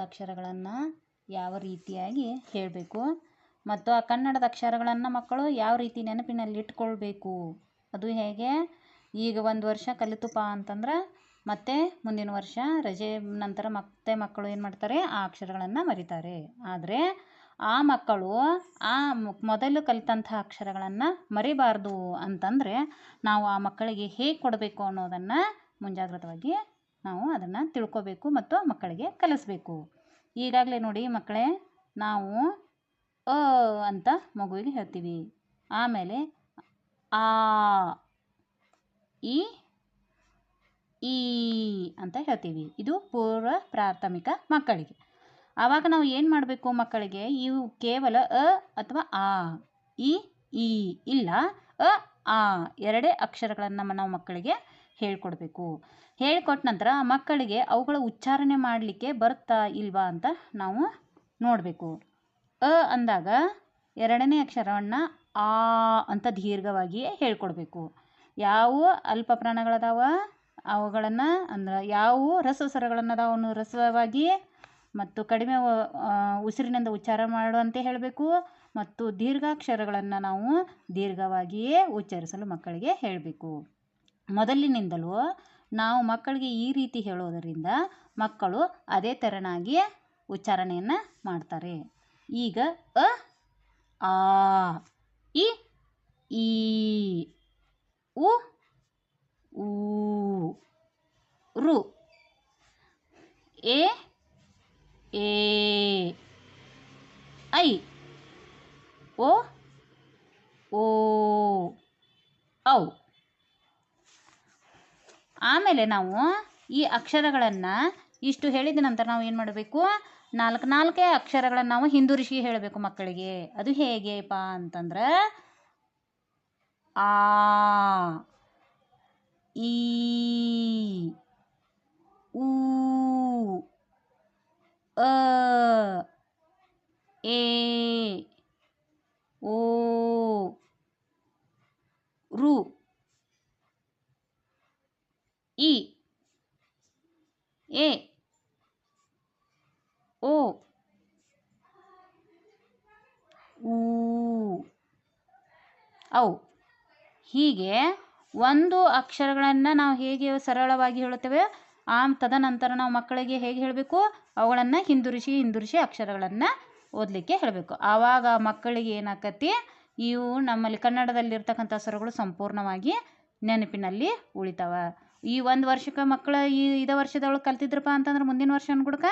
ಕನ್ನಡದ ಅಕ್ಷರಗಳನ್ನು ಯಾವ ರೀತಿಯಾಗಿ ಹೇಳಬೇಕು? ಮತ್ತು ಆ ಕನ್ನಡದ ಅಕ್ಷರಗಳನ್ನು ಮಕ್ಕಳು ಯಾವ ರೀತಿ ನೆನಪಿನಲ್ಲಿ ಇಟ್ಕೊಳ್ಬೇಕು? ಅದು ಹೇಗೆ? ಈಗ ಒಂದು ವರ್ಷ ಕಲಿತುಪ ಅಂತಂದ್ರೆ ಮತ್ತೆ ಮುಂದಿನ ವರ್ಷ ರಜೆ ನಂತರ ಮತ್ತೆ ಮಕ್ಕಳು ಏನು ಮಾಡ್ತಾರೆ? ಆ ಅಕ್ಷರಗಳನ್ನು ಮರಿತಾರೆ. ಆದರೆ ಆ ಮಕ್ಕಳು ಆ ಮೊದಲು ಕಲಿತಂಥ ಅಕ್ಷರಗಳನ್ನು ಮರಿಬಾರ್ದು ಅಂತಂದರೆ ನಾವು ಆ ಮಕ್ಕಳಿಗೆ ಹೇಗೆ ಕೊಡಬೇಕು ಅನ್ನೋದನ್ನು ಮುಂಜಾಗ್ರತವಾಗಿ ನಾವು ಅದನ್ನು ತಿಳ್ಕೊಬೇಕು ಮತ್ತು ಮಕ್ಕಳಿಗೆ ಕಲಿಸ್ಬೇಕು. ಈಗಾಗಲೇ ನೋಡಿ ಮಕ್ಕಳೇ, ನಾವು ಅ ಅಂತ ಮಗುವಿಗೆ ಹೇಳ್ತೀವಿ. ಆಮೇಲೆ ಆ ಇ ಈ ಅಂತ ಹೇಳ್ತೀವಿ. ಇದು ಪೂರ್ವ ಪ್ರಾಥಮಿಕ ಮಕ್ಕಳಿಗೆ. ಆವಾಗ ನಾವು ಏನು ಮಾಡಬೇಕು ಮಕ್ಕಳಿಗೆ? ಇವು ಕೇವಲ ಅ ಅಥವಾ ಆ ಇ ಈ ಇಲ್ಲ, ಅ, ಆ ಎರಡೇ ಅಕ್ಷರಗಳನ್ನು ನಾವು ಮಕ್ಕಳಿಗೆ ಹೇಳ್ಕೊಡ್ಬೇಕು. ಹೇಳ್ಕೊಟ್ಟ ನಂತರ ಮಕ್ಕಳಿಗೆ ಅವುಗಳ ಉಚ್ಚಾರಣೆ ಮಾಡಲಿಕ್ಕೆ ಬರುತ್ತಾ ಇಲ್ವಾ ಅಂತ ನಾವು ನೋಡಬೇಕು. ಅ ಅಂದಾಗ ಎರಡನೇ ಅಕ್ಷರವನ್ನು ಆ ಅಂತ ದೀರ್ಘವಾಗಿಯೇ ಹೇಳ್ಕೊಡ್ಬೇಕು. ಯಾವ ಅಲ್ಪ ಪ್ರಾಣಗಳದಾವ? ಅವುಗಳನ್ನು ಅಂದ್ರೆ ಯಾವುವು ರಸ ಸ್ವರಗಳನ್ನು ರಸವಾಗಿ ಮತ್ತು ಕಡಿಮೆ ಉಸಿರಿನಿಂದ ಉಚ್ಚಾರ ಮಾಡುವಂತೆ ಹೇಳಬೇಕು ಮತ್ತು ದೀರ್ಘಾಕ್ಷರಗಳನ್ನು ನಾವು ದೀರ್ಘವಾಗಿಯೇ ಉಚ್ಚರಿಸಲು ಮಕ್ಕಳಿಗೆ ಹೇಳಬೇಕು. ಮೊದಲಿನಿಂದಲೂ ನಾವು ಮಕ್ಕಳಿಗೆ ಈ ರೀತಿ ಹೇಳೋದರಿಂದ ಮಕ್ಕಳು ಅದೇ ತೆರನಾಗಿ ಉಚ್ಚಾರಣೆಯನ್ನು ಮಾಡ್ತಾರೆ. ಈಗ ಅ, ಆ, ಇ, ಈ, ಉ, ಊ, ರು, ಎ ಎ, ಐ, ಓ ಓ, ಔ. ಆಮೇಲೆ ನಾವು ಈ ಅಕ್ಷರಗಳನ್ನು ಇಷ್ಟು ಹೇಳಿದ ನಂತರ ನಾವು ಏನು ಮಾಡಬೇಕು? ನಾಲ್ಕು ನಾಲ್ಕೇ ಅಕ್ಷರಗಳನ್ನು ನಾವು ಹಿಂದಿರುಗಿಸಿ ಹೇಳಬೇಕು ಮಕ್ಕಳಿಗೆ. ಅದು ಹೇಗೆಪ್ಪ ಅಂತಂದ್ರೆ, ಆ, ಈ, ಊ, ಅ, ಎ, ಓ, ರು. ಇ ಎ ಓ ಊ ಔ. ಹೀಗೆ ಒಂದು ಅಕ್ಷರಗಳನ್ನು ನಾವು ಹೇಗೆ ಸರಳವಾಗಿ ಹೇಳುತ್ತೇವೆ? ಆ ತದನಂತರ ನಾವು ಮಕ್ಕಳಿಗೆ ಹೇಗೆ ಹೇಳಬೇಕು? ಅವುಗಳನ್ನು ಹಿಂದಿರುಗಿಸಿ ಹಿಂದಿರುಗಿಸಿ ಅಕ್ಷರಗಳನ್ನು ಓದಲಿಕ್ಕೆ ಹೇಳಬೇಕು. ಆವಾಗ ಮಕ್ಕಳಿಗೆ ಏನಾಕತಿ ಇವು ನಮ್ಮಲ್ಲಿ ಕನ್ನಡದಲ್ಲಿರ್ತಕ್ಕಂಥ ಸ್ವರಗಳು ಸಂಪೂರ್ಣವಾಗಿ ನೆನಪಿನಲ್ಲಿ ಉಳಿತಾವ. ಈ ಒಂದು ವರ್ಷಕ್ಕೆ ಮಕ್ಕಳು ಈ ಇದೇ ವರ್ಷದೊಳಗೆ ಕಲ್ತಿದ್ರಪ್ಪ ಅಂತಂದ್ರೆ ಮುಂದಿನ ವರ್ಷ ಅನ್ಗುಡ್ಕ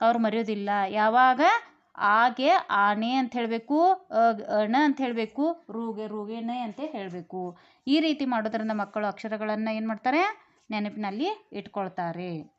ಅವ್ರು ಮರೆಯೋದಿಲ್ಲ. ಯಾವಾಗ? ಆಗೆ ಆನೆ ಅಂತ ಹೇಳಬೇಕು ಅಣ ಅಂತ ಹೇಳಬೇಕು, ರೂಗೆ ರೂಗೇನೆ ಅಂತ ಹೇಳಬೇಕು. ಈ ರೀತಿ ಮಾಡೋದ್ರಿಂದ ಮಕ್ಕಳು ಅಕ್ಷರಗಳನ್ನು ಏನು ಮಾಡ್ತಾರೆ? ನೆನಪಿನಲ್ಲಿ ಇಟ್ಕೊಳ್ತಾರೆ.